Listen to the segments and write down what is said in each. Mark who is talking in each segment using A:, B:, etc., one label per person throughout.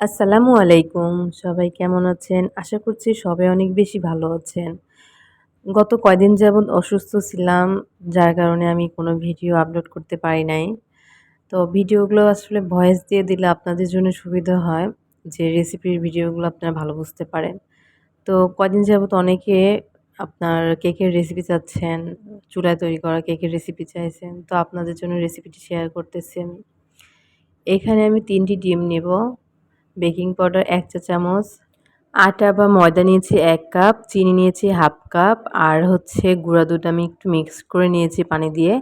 A: আসসালামু আলাইকুম। সবাই কেমন আছেন? আশা করছি সবাই অনেক বেশি ভালো আছেন। গত কয়দিন যাবৎ অসুস্থ ছিলাম, যার কারণে আমি কোনো ভিডিও আপলোড করতে পারি নাই। তো ভিডিওগুলো আসলে ভয়েস দিয়ে দিলে আপনাদের জন্য সুবিধা হয়, যে রেসিপির ভিডিওগুলো আপনারা ভালো বুঝতে পারেন। তো কয়দিন যাবৎ অনেকে আপনার কেকের রেসিপি চাচ্ছেন, চুলায় তৈরি করা কেকের রেসিপি চাইছেন, তো আপনাদের জন্য রেসিপিটি শেয়ার করতেছি আমি। এখানে আমি তিনটি ডিম নেব। বেকিং পাউডার এক চা চামচ, আটা বা ময়দা নিয়েছি এক কাপ, চিনি নিয়েছি হাফ কাপ, আর হচ্ছে গুঁড়া দুধ আমি একটু মিক্স করে নিয়েছি পানি দিয়ে।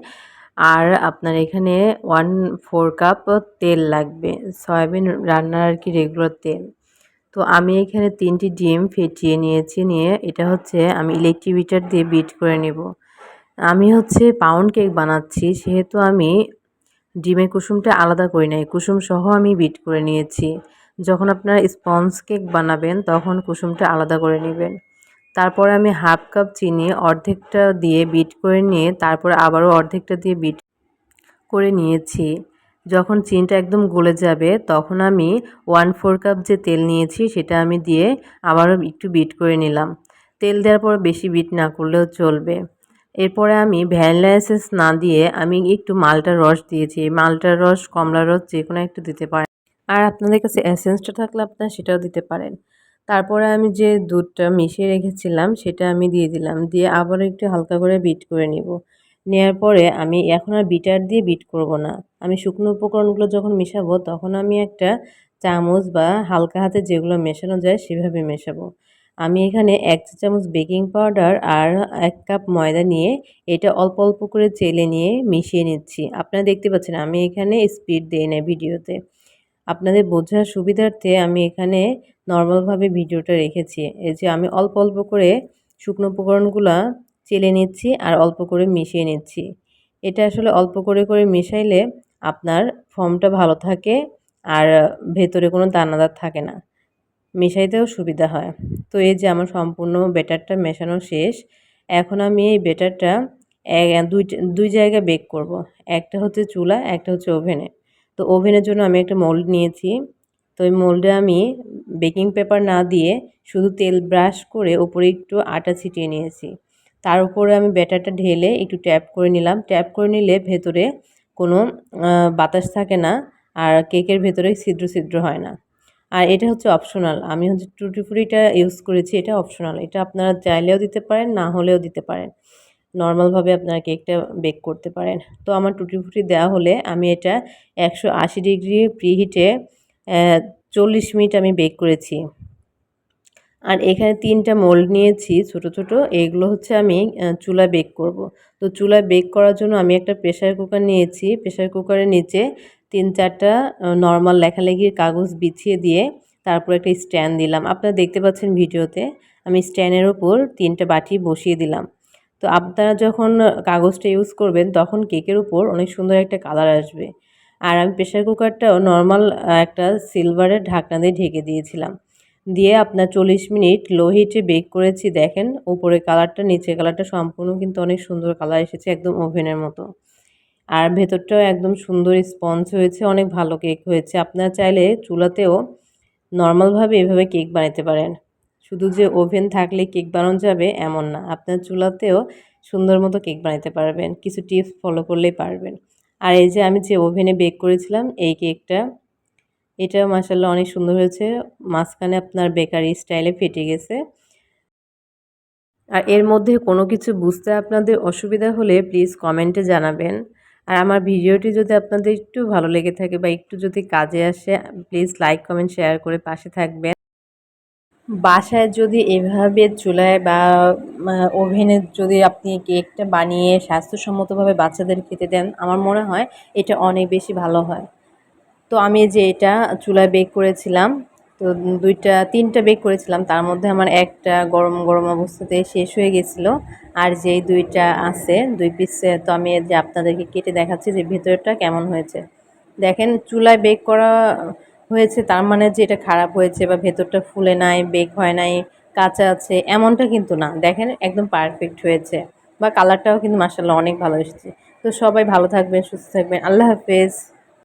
A: আর আপনার এখানে ওয়ান ফোর কাপ তেল লাগবে, সয়াবিন রান্নার আর কি রেগুলার তেল। তো আমি এখানে তিনটি ডিম ফেটিয়ে নিয়েছি, নিয়ে এটা হচ্ছে আমি ইলেকট্রিক বিটার দিয়ে বিট করে নেব। আমি হচ্ছে পাউন্ড কেক বানাচ্ছি, সেহেতু আমি ডিমের কুসুমটা আলাদা করি নাই, কুসুম সহ আমি বিট করে নিয়েছি। যখন আপনারা স্পঞ্জ কেক বানাবেন, তখন কুসুমটা আলাদা করে নেবেন। তারপরে আমি হাফ কাপ চিনি অর্ধেকটা দিয়ে বিট করে নিয়ে, তারপরে আবারও অর্ধেকটা দিয়ে বিট করে নিয়েছি। যখন চিনিটা একদম গলে যাবে, তখন আমি ওয়ান ফোর কাপ যে তেল নিয়েছি, সেটা আমি দিয়ে আবারও একটু বিট করে নিলাম। তেল দেওয়ার পর বেশি বিট না করলেও চলবে। এরপরে আমি ভ্যানিলা এসেন্স না দিয়ে আমি একটু মালটার রস দিয়েছি। মালটার রস, কমলার রস যে কোনো একটু দিতে পারেন। আর আপনাদের কাছে এসেন্সটা থাকলে আপনারা সেটাও দিতে পারেন। তারপরে আমি যে দুধটা মিশিয়ে রেখেছিলাম, সেটা আমি দিয়ে দিলাম। দিয়ে আবার একটু হালকা করে বিট করে নিব। নেওয়ার পরে আমি এখন আর বিটার দিয়ে বিট করব না। আমি শুকনো উপকরণগুলো যখন মেশাবো, তখন আমি একটা চামচ বা হালকা হাতে যেগুলো মেশানো যায়, সেভাবে মেশাবো। আমি এখানে এক চা চামচ বেকিং পাউডার আর এক কাপ ময়দা নিয়ে এটা অল্প অল্প করে চেলে নিয়ে মিশিয়ে নিচ্ছি। আপনারা দেখতে পাচ্ছেন, আমি এখানে স্পিড দিই না ভিডিওতে। আপনাদের বোঝার সুবিধার্থে আমি এখানে নর্মালভাবে ভিডিওটা রেখেছি। এই যে আমি অল্প অল্প করে শুকনো উপকরণগুলো চেলে নিচ্ছি আর অল্প করে মিশিয়ে নিচ্ছি। এটা আসলে অল্প করে করে মিশাইলে আপনার ফর্মটা ভালো থাকে আর ভেতরে কোনো দানাদার থাকে না। মেশাইতেও সুবিধা হয়। তো এই যে আমার সম্পূর্ণ বেটারটা মেশানো শেষ। এখন আমি এই বেটারটা দুই দুই জায়গায় বেক করব। একটা হচ্ছে চুলা, একটা হচ্ছে ওভেনে। তো ওভেনের জন্য আমি একটা মোল্ড নিয়েছি। তো ওই মোল্ডে আমি বেকিং পেপার না দিয়ে শুধু তেল ব্রাশ করে ওপরে একটু আটা ছিটিয়ে নিয়েছি। তার উপরে আমি ব্যাটারটা ঢেলে একটু ট্যাপ করে নিলাম। ট্যাপ করে নিলে ভেতরে কোনো বাতাস থাকে না আর কেকের ভেতরে ছিদ্র ছিদ্র হয় না। আর এটা হচ্ছে অপশনাল আমি হচ্ছে টুটি ফুটিটা ইউজ করেছি, এটা অপশনাল এটা আপনারা চাইলেও দিতে পারেন, না হলেও দিতে পারেন। নর্মালভাবে আপনারা কেকটা বেক করতে পারেন। তো আমার টুটি ফুটি দেওয়া হলে আমি এটা একশো আশি ডিগ্রি প্রিহিটে চল্লিশ মিনিট আমি বেক করেছি। আর এখানে তিনটা মোল্ড নিয়েছি ছোট ছোট এইগুলো হচ্ছে আমি চুলা বেক করব। তো চুলায় বেক করার জন্য আমি একটা প্রেশার কুকার নিয়েছি। প্রেশার কুকারের নিচে তিন চারটা নর্মাল লেখালেখির কাগজ বিছিয়ে দিয়ে তারপর একটা স্ট্যান্ড দিলাম। আপনারা দেখতে পাচ্ছেন ভিডিওতে, আমি স্ট্যান্ডের ওপর তিনটা বাটি বসিয়ে দিলাম। তো আপনারা যখন কাগজটা ইউজ করবেন, তখন কেকের উপর অনেক সুন্দর একটা কালার আসবে। আর আমি প্রেশার কুকারটাও নর্মাল একটা সিলভারের ঢাকনা দিয়ে ঢেকে দিয়েছিলাম। দিয়ে আপনার চল্লিশ মিনিট লো হিটে বেক করেছি, দেখেন উপরে কালারটা নিচে কালারটা সম্পূর্ণ কিন্তু অনেক সুন্দর কালার এসেছে, একদম ওভেনের মতো। আর ভেতরটাও একদম সুন্দর স্পঞ্জ হয়েছে, অনেক ভালো কেক হয়েছে। আপনারা চাইলে চুলাতেও নর্মালভাবে এভাবে কেক বানাতে পারেন। শুধু যে ওভেন থাকলে কেক বানানো যাবে এমন না। আপনার চুলাতেও সুন্দর মতো কেক বানাতে পারবেন, কিছু টিপস ফলো করলেই পারবেন। আর এই যে আমি যে ওভেনে বেক করেছিলাম, এই কেকটা এটাও মাসাল্লাহ অনেক সুন্দর হয়েছে। মাঝখানে আপনার বেকারি স্টাইলে ফেটে গেছে। আর এর মধ্যে কোনো কিছু বুঝতে আপনাদের অসুবিধা হলে প্লিজ কমেন্টে জানাবেন। আর আমার ভিডিওটি যদি আপনাদের একটু ভালো লেগে থাকে বা একটু যদি কাজে আসে, প্লিজ লাইক, কমেন্ট, শেয়ার করে পাশে থাকবেন। বাসায় যদি এভাবে চুলায় বা ওভেনে যদি আপনি কেকটা বানিয়ে স্বাস্থ্যসম্মতভাবে বাচ্চাদের খেতে দেন, আমার মনে হয় এটা অনেক বেশি ভালো হয়। তো আমি যে এটা চুলায় বেক করেছিলাম, তো দুইটা, তিনটা বেক করেছিলাম, তার মধ্যে আমার একটা গরম গরম অবস্থাতে শেষ হয়ে গেছিল। আর যেই দুইটা আছে, দুই পিস তো আমি যে আপনাদেরকে কেটে দেখাচ্ছি যে ভেতরটা কেমন হয়েছে। দেখেন, চুলায় বেক করা হয়েছে, তার মানে যে এটা খারাপ হয়েছে বা ভেতরটা ফুলে নাই, বেক হয় নাই, কাঁচা আছে, এমনটা কিন্তু না। দেখেন, একদম পারফেক্ট হয়েছে। বা কালারটাও কিন্তু মার্শাল্লাহ অনেক ভালো এসেছে। তো সবাই ভালো থাকবেন, সুস্থ থাকবেন। আল্লাহ হাফেজ।